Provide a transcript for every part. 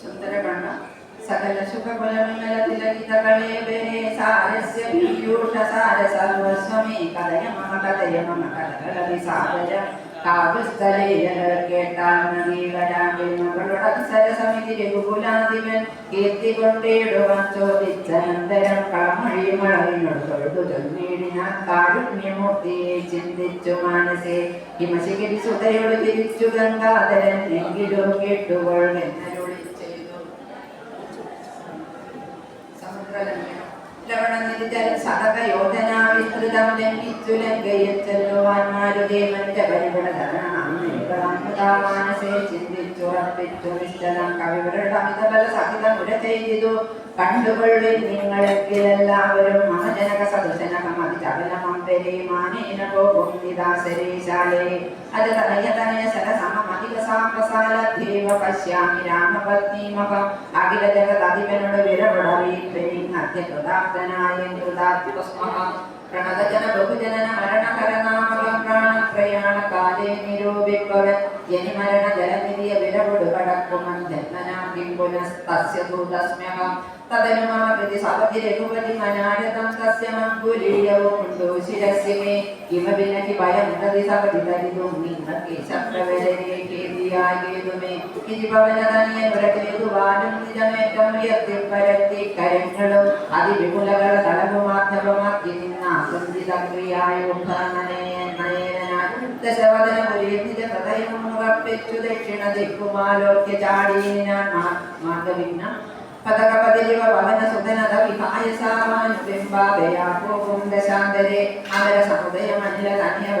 സുന്ദരകണ്ണ സകല സുഖകുലവിമലതിലകിതകളേബരെ സാരസ്യ പീയൂഷ സാര സർവസ്വമേ കഥയ മമ കഥയ മമ കഥകളി സാഗര കാവ്യസ്ഥലേ കേട്ടാൽ നദീവരാമ്പിൽ മകളുടെ സരസമിതി രഘുകുലാധിപൻ കീർത്തി കൊണ്ടേടുവാൻ ചോദിച്ചനന്തരം കളമൊഴി മഴവിനോട് തൊഴുതു ചിന്തിച്ചു മനസ്സേ ഹിമശിഖരി സുതയോട് തിരിച്ചു ഗംഗാധരൻ എങ്കിലും കേട്ടുകൊള്ളെന്നരുളി ചെയ്തു സമുദ്രലംഘനം ലവണനിരിജലം സതക യോജന വിസ്തൃതം ലംഘിച്ചു മാരുദേവന്റെ പരിപടധരണമാനസേ ചിന്തിച്ചുറപ്പിച്ചു നിശ്ചലം കവിവരുടെ അമിതബല സഹിതം ഉര ചെയ്തു. കണ്ടുകൊള്ളിൽ നിങ്ങളെങ്കിലെല്ലാവരും മഹജനക സദുശനകം അതിചപലമം പെരേമാനേന പോകും നിദാസരേശാലേ അത് തനയ തനയ സരസമധിക സാപ്രസാല ദേവ പശ്യാമി രാമപത്നീമകം. അഖില ജഗതധിപനോട് വിരവിടറിയിപ്പിനി അത്യകൃതാർത്ഥനായ കൃതാത്മസ്മഹം പ്രണതജന ബഹുജനന മരണകരനാമകം പ്രാണപ്രയാണ കാലേ നിരൂപിപ്പവൻ. ജനി മരണ ജലനിധിയ ജന്മനാം കിം പുനസ്തസ്യ ദൂതസ്മ്യഹം തദനു മമ കൃതി സപതി രഘുപതി മനാരതം തസ്യ മങ്കുലീയവും ഉണ്ടോ ശിരസ്യമേ കിമപിനകി ഭയം തതി സപതി തരിതും നിങ്ങൾക്ക് ശക്രവരേതുമേ ഇതി പവനതനിയ വാനും നിജമേറ്റം ഉയർത്തി പരത്തി കരങ്ങളും അതിവിപുലകള തലവുമാധ്യമമാക്കി നിന്ന സന്ധിതക്രിയായ ദശവദന ಹೃದಯವನ್ನು ದಕ್ಷಿಣ ದಿಕ್ಕು ಮಾಲೋಕ್ಯ ಜಾಡೀನಿನ ಮಾರ್ಗವಿನ್ನ ಪದಕಪದಲಿವ ಭವನ ಸುಧನದ ವಿಕಾಯಸಾಮಾನ್ ಬೆಂಬಾಬೆಯ ಕೋಪುಂದ ಸಾಂದರೆ ಅದರ ಸಮುದಯ ಮಹಿಳ ಧನ್ಯವ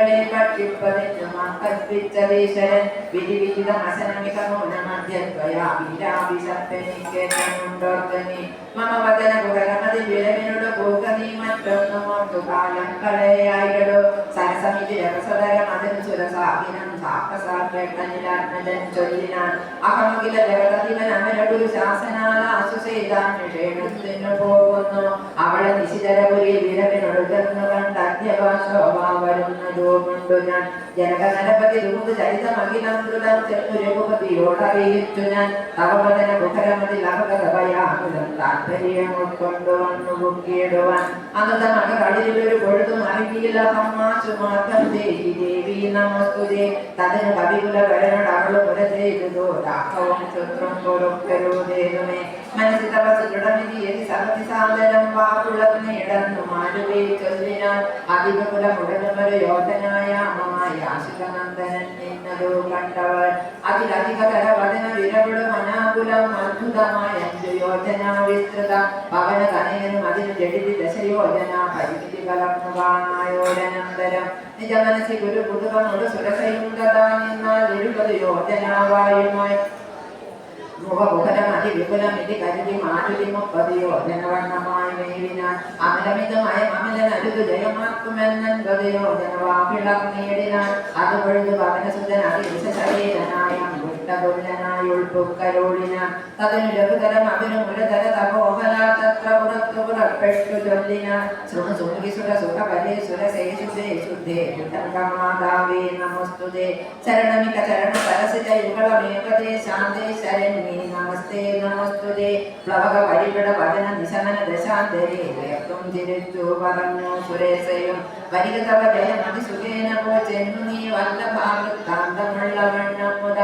നടക്കുന്നവർകളെ പറ്റിപ്പതിഞ്ഞു കൽപ്പിച്ചതീശ്വരൻ വിധി വിഹിതം അസനമിക മൗനമധ്യത്വയാ വീരാഭിശപ്പനിക്കേണ്ടോർക്കനി മമ വദന കുഹരമതി വിരവിനോട് പോക നീ മറ്റൊന്നും ഓർത്തു കാലം കളയായിടോ സരസമിതി രസതരം അതിന് സുരസാഹിനം സാഹസാക്കേട്ടനിലാത്മജൻ ചൊല്ലിനാൻ അഹമകില ജഗതധിപൻ അമരടു ശാസനാല ആശുസേതാന്വേഷണത്തിനു പോകുന്നു അവളെ നിശിതരപുരി വിരവിനൊടുക്കുന്നു കണ്ട് അധ്യഭാഷോഭ വരുന്നതുകൊണ്ടു ഞാൻ. ജനകനരപതി ദൂത് ചരിതമഖിലം ദ്രുതം ചെന്നു രഘുപതിയോടറിയിച്ചു ഞാൻ. തവപതന കുഹരമതി ലഭകഥയാകുലം താല്പര്യം ഉൾക്കൊണ്ടു വന്നു ബുക്കിയിടുവാൻ അന്നത്തെ മകളിലൊരു പൊഴുതും അറിയില്ല ഹമ്മാശു മാർഗം ദേവി ദേവി നമസ്തുതേ തതിന് കവികുല വരനോട് അവൾ പുര ചെയ്തതോ രാഘവം ചുത്രം കൊടുക്കരുതേതുമേ മനസ്സിൽ തപസ് ദൃഢമിതി യതി സഹതി സാദരം വാക്കുള്ളതിനെ ഇടന്നു മാരുവേ ചൊല്ലിനാൽ അതികുല മുടനുമൊരു യോധനായ അമ്മമായ ആശുകനന്ദനൻ നിന്നതോ കണ്ടവൾ അതിലധികതര വചന വിരവിടും അനാകുലം അദ്ഭുതമായ അഞ്ചു യോജന വിസ്തൃത പവന തനയനും അതിന് ജഡിതി ദശയോജന പരിമിതി കലർന്നു കാണായോരനന്തരം നിജ മനസ്സിൽ ഗുരു പുതുവനോട് സുരസയും കഥാ നിന്നാൽ എഴുപത് യോജനാവായുമായി. മുഖമുഖരമതി വിപുലമിതി കരുതി മാരുതി മുപ്പത് യോജനവണ്ണമായി മേവിനാൻ അമലമിതമായ അമലൻ അരുത് ജയമാക്കുമെന്നൻ ഗതയോജനവാപിളർ നേടിനാൻ അത് പൊഴുതു പവനസുതൻ അതിശരീരനായ വിട്ടതുല്ലനായി ഉൾപ്പുക്കരോളിനാൻ തതിനു ലഘുതരം അവനു മുരതര തത്ര പുറത്തു പുറപ്പെട്ടു ചൊല്ലിനാൻ ശൃണു സുമുഖി സുര സുഖ പരേ സുരസേഷുദേ ശുദ്ധേ മാതാവേ നമസ്തുതേ ചരണമിക ചരണ സരസിജ യുഗളമേകതേ ശാന്തേ ശരണ്യേ നമസ്തേ നമസ്തുതേ പ്ലവക പരിപട വചന നിശമന ദശാന്തരേ വേർത്തും ചിരിച്ചു പറഞ്ഞു സുരേശയും വരിക തവ ജയമതി സുഖേന പോ ചെന്നു നീ വല്ലഭാഗത്താന്തമുള്ള വണ്ണമുത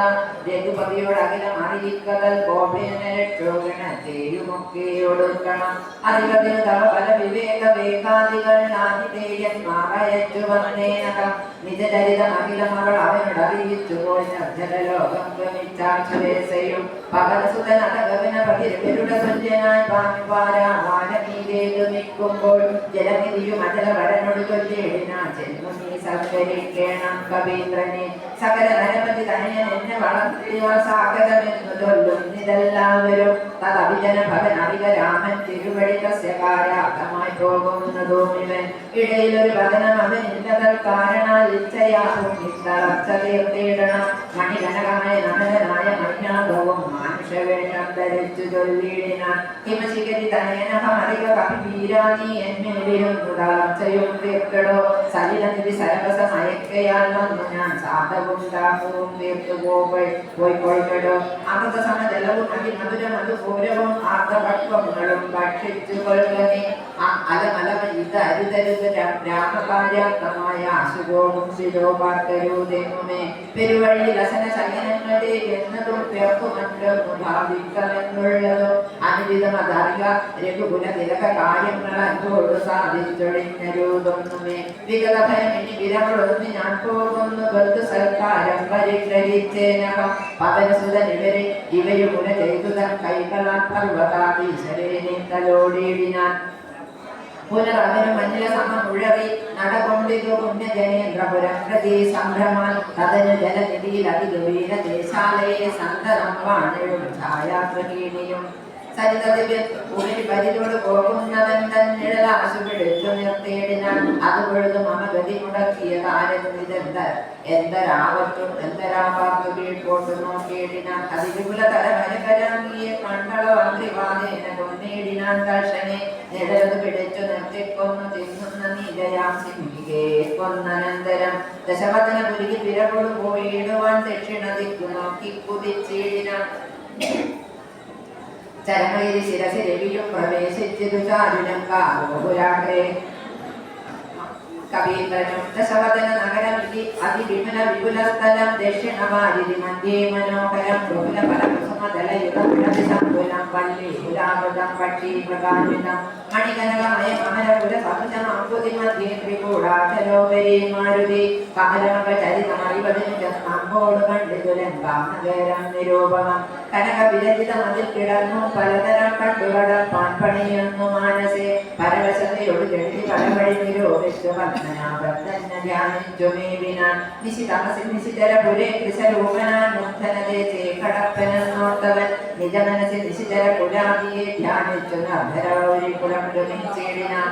രഘുപതിയോട് അഖിലം അറിയിക്കതൽ കോപേന രക്ഷോഗണത്തെയുമൊക്കെ ഒടുക്കണം അധികത്തിന് തവ പല വിവേക വേഗാദികൾ ആതിഥേയന്മാറയച്ചു വന്നേനകം നിജചരിതം അഖിലം അവൾ അവനോട് അറിയിച്ചു പോയി. നിർജലലോകം ഗമിച്ചാൽ സുരേശയും പകലസുതൻ അടകവിന പതിരുടെ തുല്യനായി പാമിപ്പാരാവാനീതേതുമിക്കുമ്പോൾ ജലനിധിയും അജല വരനോട് ചൊല്ലിയിടിനാ ജന്മ നീ സൽക്കരിക്കണം കവീന്ദ്രനെ. സകല നരപതി തനയൻ എന്നെ വളർത്തിയ സാഗരമെന്നു ചൊല്ലും ഇതെല്ലാവരും തദഭിജന ഭവൻ അവിക രാമൻ തിരുവഴി തസ്യകാരാർത്ഥമായി പോകുന്നതും ഇവൻ. ഇടയിലൊരു വചനം അവൻ ഇന്നതൽ കാരണാൽ ഇച്ഛയാകും ഇത്തളർച്ച തീർത്തിയിടണം മണികനകമായ നമലനായ മൈനാകവും മാനുഷവേഷം ധരിച്ചു ചൊല്ലിയിടിനാൻ. ഹിമശിഖരി തനയനഹമറിക കവിവീരാനി എന്നിരുന്നു തളർച്ചയും തീർക്കടോ സലിലനിധി സരവസ മയക്കയാൽ വന്നു ഞാൻ സാധവുണ്ടാക്കും തീർത്തു പോയി പോയിക്കൊള്ളടോ അമൃത സമജലവും അതിമധുര മധുപൂരവും ആർദ്രപക്വങ്ങളും ഭക്ഷിച്ചു കൊള്ളുകനി അലമലമ ഇത് അരുതരുത് രാമകാര്യാർത്ഥമായ അശുഭവും ശിരോപാർക്കരൂതെന്നുമേ പെരുവഴി ലസന ശയനങ്ങളെ എന്നതും പേർക്കുമല്ലോ ഭാവിക്കമെന്നുള്ളതും അനുവിധമതറിക രഘുകുല തിലക കാര്യങ്ങൾ അഞ്ചോട് സാധിച്ചൊഴിഞ്ഞരൂതൊന്നുമേ വിഗത ഭയം ഇനി വിരകളൊന്ന് ഞാൻ പോകുന്നു. ബന്ധു സൽക്കാരം പരിഗ്രഹിച്ചേനകം. പവനസുതൻ ഇവരെ ഇവരു മുന ചെയ്തുതൻ കൈകളാൽ പർവതാധീശരേനെ തലോടിയിടിനാൻ പുനരവന് മഞ്ഞ സമ ഉഴറി നടകൊണ്ടിതു പുണ്യജനേന്ദ്രപുരം പ്രതി സംഭ്രമാൻ. തതനു ജലനിധിയിൽ അതിഗഭീര ദേശാലയെ സന്തനം വാണിയും ഛായാഗ്രഹീണിയും. സരിതദിവ്യ ഉള്ളിൽ പരിലോട് പോകുന്നവൻ തന്നിഴലാശു ആശുപെടുത്തു നിർത്തിയിടിനാൻ അത് പൊഴുതു മമ ഗതി മുടക്കിയ കാര്യം ഇതെന്ത? എന്തരാവത്തും എന്തരാവാത്തു കീഴ്പോട്ട് നോക്കിയിടിനാൻ അതിവിപുല തരമരകരാങ്ങിയെ കണ്ടള അന്ത്രിവാദേന കൊന്നിടിനാൻ ദർശനെ. നിഴലത് പിടിച്ചു നിർത്തിക്കൊന്നു തിന്നുന്ന നീലയാം സിംഹികെ കൊന്നനന്തരം ദശവദന പുരുകി പിറകൊടു പോയിടുവാൻ ദക്ഷിണ ദിക്കു നോക്കി കുതിച്ചിടിനാൻ ചരമയിരി ശിരസി രവിയും പ്രവേശിച്ചിതു ചാരുലം കാലോപുരാഗ്രേ കവീന്ദ്രനും ദശവദന നഗരം ഇതി അതിവിമല വിപുല സ്ഥലം ദക്ഷിണവാരിധി മധ്യേ മനോഹരം ബഹുല ഫലകുസുമതലയുഗം പ്രതിസംകുലം വല്ലി പുരാമൃതം പക്ഷി പ്രകാശിതം മണികനകമയ അമരപുര സഹജം അമ്പുതി മധ്യേ ത്രികൂടാചലോപരി മാരുതി കമലമക ചരിതമറിവതിനു ജന്മോട് കണ്ടിതു ലങ്കാനഗരം നിരൂപണം കനക വിരചിത മതിൽ കിടന്നു പലതരം കണ്ടുകട പാൻപണിയൊന്നു മാനസേ. പരവശതയോട് കെട്ടി പലവഴി നിരോധിച്ചു വന്ദനാഭക്തന്നെ ധ്യാനിച്ചു മേവിനാൻ നിശിതമസി നിശിതരപുരേ കൃശരൂപനാൻ മുഗ്ധനദേശേ കടപ്പനെന്നോർത്തവൻ നിജമനസി നിശിതര പുരാതിയെ ധ്യാനിച്ചു നർഭരൗരി കുളം ഗമിച്ചിടിനാൻ